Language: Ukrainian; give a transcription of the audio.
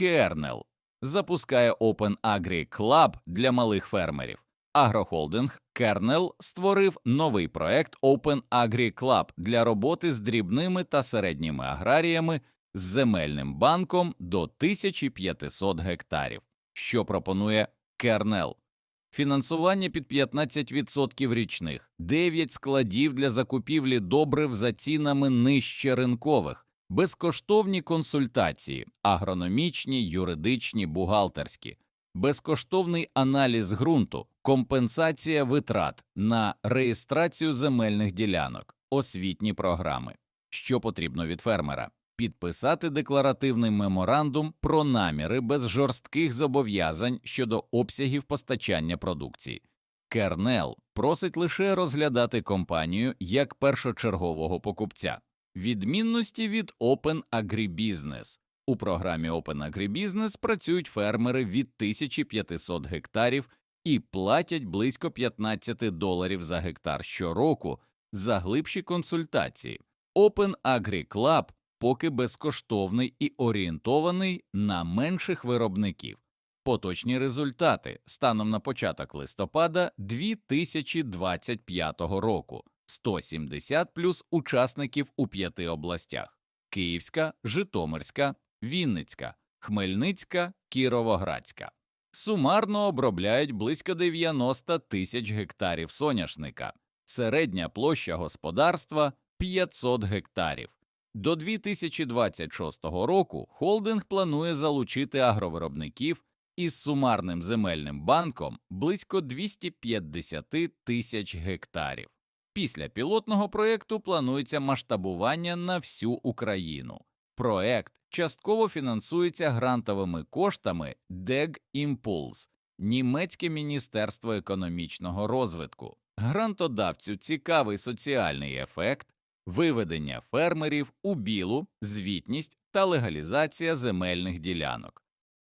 Kernel запускає Open Agri Club для малих фермерів. Агрохолдинг Kernel створив новий проект Open Agri Club для роботи з дрібними та середніми аграріями з земельним банком до 1500 гектарів. Що пропонує Kernel? Фінансування під 15% річних, 9 складів для закупівлі добрив за цінами нижче ринкових, безкоштовні консультації, агрономічні, юридичні, бухгалтерські, безкоштовний аналіз ґрунту, компенсація витрат на реєстрацію земельних ділянок, освітні програми. Що потрібно від фермера? Підписати декларативний меморандум про наміри без жорстких зобов'язань щодо обсягів постачання продукції. Кернел просить лише розглядати компанію як першочергового покупця. Відмінності від Open Agribusiness. У програмі Open Agribusiness працюють фермери від 1500 гектарів і платять близько 15 доларів за гектар щороку за глибші консультації. Open Agri Club поки безкоштовний і орієнтований на менших виробників. Поточні результати станом на початок листопада 2025 року 170 плюс учасників у п'яти областях: Київська, Житомирська, Вінницька, Хмельницька, Кіровоградська. Сумарно обробляють близько 90 тисяч гектарів соняшника, середня площа господарства 500 гектарів. До 2026 року холдинг планує залучити агровиробників із сумарним земельним банком близько 250 тисяч гектарів. Після пілотного проєкту планується масштабування на всю Україну. Проект частково фінансується грантовими коштами DEG Impulse, Німецьке Міністерство економічного розвитку. Грантодавцю цікавий соціальний ефект, виведення фермерів у білу, звітність та легалізація земельних ділянок.